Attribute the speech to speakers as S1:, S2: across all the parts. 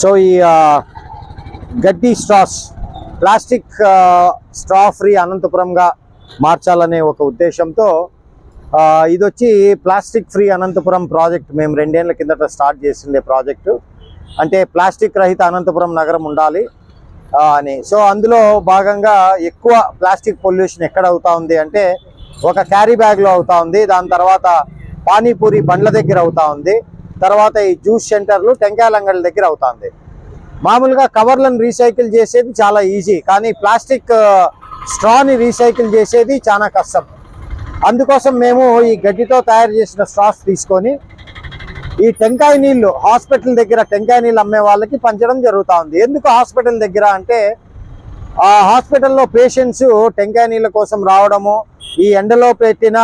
S1: So ఈ గడ్డి straws plastic straw free అనంతపురంగా మార్చాలనే ఒక ఉద్దేశంతో ఇది వచ్చి ప్లాస్టిక్ ఫ్రీ అనంతపురం ప్రాజెక్ట్ మేము రెండేళ్ళ కిందట స్టార్ట్ చేసిండే ప్రాజెక్టు. అంటే ప్లాస్టిక్ రహిత అనంతపురం నగరం ఉండాలి అని. సో అందులో భాగంగా ఎక్కువ ప్లాస్టిక్ పొల్యూషన్ ఎక్కడ అవుతా ఉంది అంటే ఒక క్యారీ బ్యాగ్లో అవుతా ఉంది దాని తర్వాత పానీపూరి బండ్ల దగ్గర అవుతా ఉంది. తర్వాత ఈ జ్యూస్ సెంటర్లు టెంకాయల దగ్గర అవుతుంది. మామూలుగా కవర్లను రీసైకిల్ చేసేది చాలా ఈజీ కానీ ప్లాస్టిక్ స్ట్రాని రీసైకిల్ చేసేది చాలా కష్టం. అందుకోసం మేము ఈ గడ్డితో తయారు చేసిన స్ట్రాస్ తీసుకొని ఈ టెంకాయ నీళ్ళు హాస్పిటల్ దగ్గర టెంకాయ నీళ్ళు అమ్మే వాళ్ళకి పంచడం జరుగుతూ ఉంది ఎందుకు హాస్పిటల్ దగ్గర అంటే ఆ హాస్పిటల్లో పేషెంట్స్ టెంకాయ నీళ్ళ కోసం రావడము ఈ ఎండలో పెట్టిన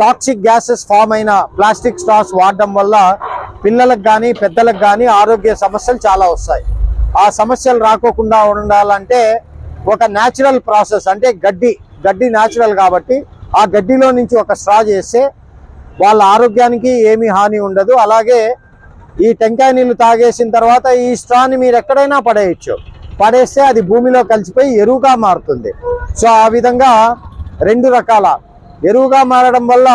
S1: టాక్సిక్ గ్యాసెస్ ఫామ్ అయిన ప్లాస్టిక్ స్ట్రాస్ వాడడం వల్ల పిల్లలకు కానీ పెద్దలకు కానీ ఆరోగ్య సమస్యలు చాలా వస్తాయి. ఆ సమస్యలు రాకోకుండా ఉండాలంటే ఒక న్యాచురల్ ప్రాసెస్ అంటే గడ్డి గడ్డి న్యాచురల్ కాబట్టి ఆ గడ్డిలో నుంచి ఒక స్ట్రా చేస్తే వాళ్ళ ఆరోగ్యానికి ఏమీ హాని ఉండదు. అలాగే ఈ టెంకాయ నీళ్ళు తాగేసిన తర్వాత ఈ స్ట్రాని మీరు ఎక్కడైనా పడేయచ్చు. పడేస్తే అది భూమిలో కలిసిపోయి ఎరువుగా మారుతుంది. సో ఆ విధంగా రెండు రకాల ఎరువుగా మారడం వల్ల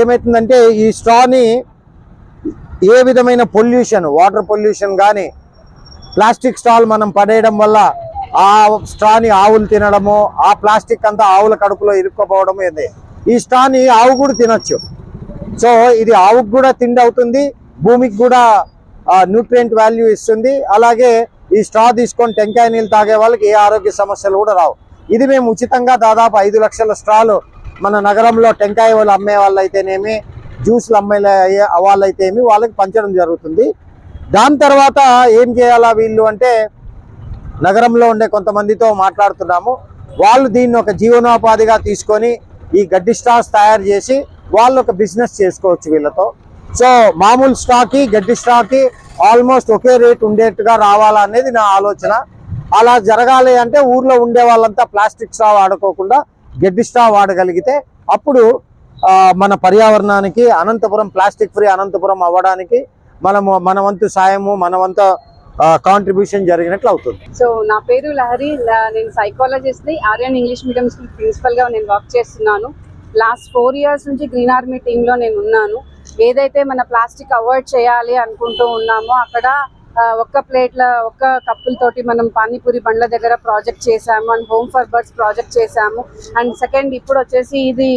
S1: ఏమవుతుందంటే ఈ స్ట్రాని ఏ విధమైన పొల్యూషన్ వాటర్ పొల్యూషన్ కానీ ప్లాస్టిక్ స్టాల్ మనం పడేయడం వల్ల ఆ స్ట్రాని ఆవులు తినడము ఆ ప్లాస్టిక్ అంతా ఆవుల కడుపులో ఇరుక్కుపోవడం ఏంది? ఈ స్ట్రాని ఆవు కూడా తినొచ్చు. సో ఇది ఆవుకు కూడా తిండి అవుతుంది భూమికి కూడా న్యూట్రియంట్ వాల్యూ ఇస్తుంది. అలాగే ఈ స్ట్రా తీసుకొని టెంకాయ నీళ్ళు తాగే వాళ్ళకి ఏ ఆరోగ్య సమస్యలు కూడా రావు. ఇది మేము ఉచితంగా దాదాపు ఐదు లక్షల స్ట్రాలు మన నగరంలో టెంకాయ వాళ్ళు అమ్మే వాళ్ళు అయితేనేమి జ్యూస్లు అమ్మే వాళ్ళైతేమి వాళ్ళకి పంచడం జరుగుతుంది. దాని తర్వాత ఏం చేయాలా వీళ్ళు అంటే నగరంలో ఉండే కొంతమందితో మాట్లాడుతున్నాము. వాళ్ళు దీన్ని ఒక జీవనోపాధిగా తీసుకొని ఈ గడ్డి స్టాక్స్ తయారు చేసి వాళ్ళు ఒక బిజినెస్ చేసుకోవచ్చు వీళ్ళతో. సో మామూలు స్టాక్కి గడ్డి స్టాక్కి ఆల్మోస్ట్ ఒకే రేట్ ఉండేట్టుగా రావాలా అనేది నా ఆలోచన. అలా జరగాలి అంటే ఊర్లో ఉండే వాళ్ళంతా ప్లాస్టిక్ స్టా వాడుకోకుండా గడ్డి స్టా వాడగలిగితే అప్పుడు మన పర్యావరణానికి అనంతపురం ప్లాస్టిక్ ఫ్రీ అనంతపురం అవ్వడానికి మనము మన వంతు సాయము మన వంతు కాంట్రిబ్యూషన్ జరిగినట్లు అవుతుంది.
S2: సో నా పేరు లహరి. నేను సైకాలజిస్ట్ని ఆర్యన్ ఇంగ్లీష్ మీడియం స్కూల్ ప్రిన్సిపల్గా నేను వర్క్ చేస్తున్నాను. లాస్ట్ ఫోర్ ఇయర్స్ నుంచి గ్రీన్ ఆర్మీ టీంలో నేను ఉన్నాను. ఏదైతే మన ప్లాస్టిక్ అవాయిడ్ చేయాలి అనుకుంటూ ఉన్నామో అక్కడ ఒక్క ప్లేట్ల ఒక్క కప్పులతోటి మనం పానీపూరి బండ్ల దగ్గర ప్రాజెక్ట్ చేసాము and home for birds project చేసాము అండ్ సెకండ్ ఇప్పుడు వచ్చేసి ఇది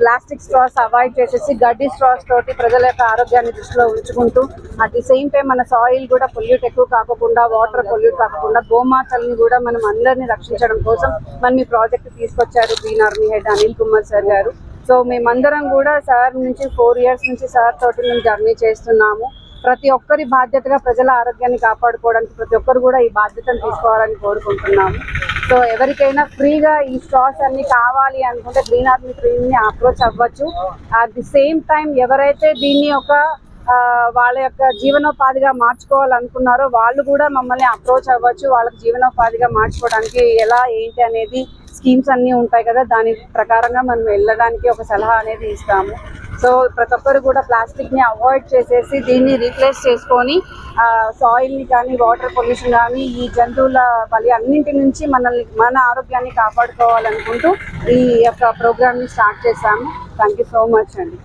S2: ప్లాస్టిక్ స్ట్రాస్ అవాయిడ్ చేసేసి గడ్డి స్ట్రాస్ తోటి ప్రజల యొక్క ఆరోగ్యాన్ని దృష్టిలో ఉంచుకుంటూ అట్ ది సేమ్ టైం మన సాయిల్ కూడా పొల్యూట్ ఎక్కువ కాకుండా వాటర్ పొల్యూట్ కాకుండా గోమాతల్ని కూడా మనం అందరినీ రక్షించడం కోసం మనం ఈ ప్రాజెక్ట్ తీసుకొచ్చారు green army head Anil Kumar sir గారు. సో మేమందరం కూడా సార్ నుంచి ఫోర్ ఇయర్స్ నుంచి సార్ తోటి మేము జర్నీ చేస్తున్నాము. ప్రతి ఒక్కరి బాధ్యతగా ప్రజల ఆరోగ్యాన్ని కాపాడుకోవడానికి ప్రతి ఒక్కరు కూడా ఈ బాధ్యతను తీసుకోవాలని కోరుకుంటున్నాము. సో ఎవరికైనా ఫ్రీగా ఈ స్టాల్స్ అన్ని కావాలి అనుకుంటే గ్రీన్ ఆర్మీ ని అప్రోచ్ అవ్వచ్చు. అట్ ది సేమ్ టైం ఎవరైతే దీన్ని ఒక వాళ్ళ యొక్క జీవనోపాధిగా మార్చుకోవాలనుకున్నారో వాళ్ళు కూడా మమ్మల్ని అప్రోచ్ అవ్వచ్చు. వాళ్ళకి జీవనోపాధిగా మార్చుకోవడానికి ఎలా ఏంటి అనేది స్కీమ్స్ అన్నీ ఉంటాయి కదా దాని ప్రకారంగా మనం వెళ్ళడానికి ఒక సలహా అనేది ఇస్తాము. సో ప్రతి ఒక్కరు కూడా ప్లాస్టిక్ని అవాయిడ్ చేసేసి దీన్ని రీప్లేస్ చేసుకొని సాయిల్ని కానీ వాటర్ పొల్యూషన్ కానీ ఈ జంతువుల బలి అన్నింటి నుంచి మనల్ని మన ఆరోగ్యాన్ని కాపాడుకోవాలనుకుంటూ ఈ యొక్క ప్రోగ్రామ్ని స్టార్ట్ చేశాము. థ్యాంక్ యూ సో మచ్ అండి.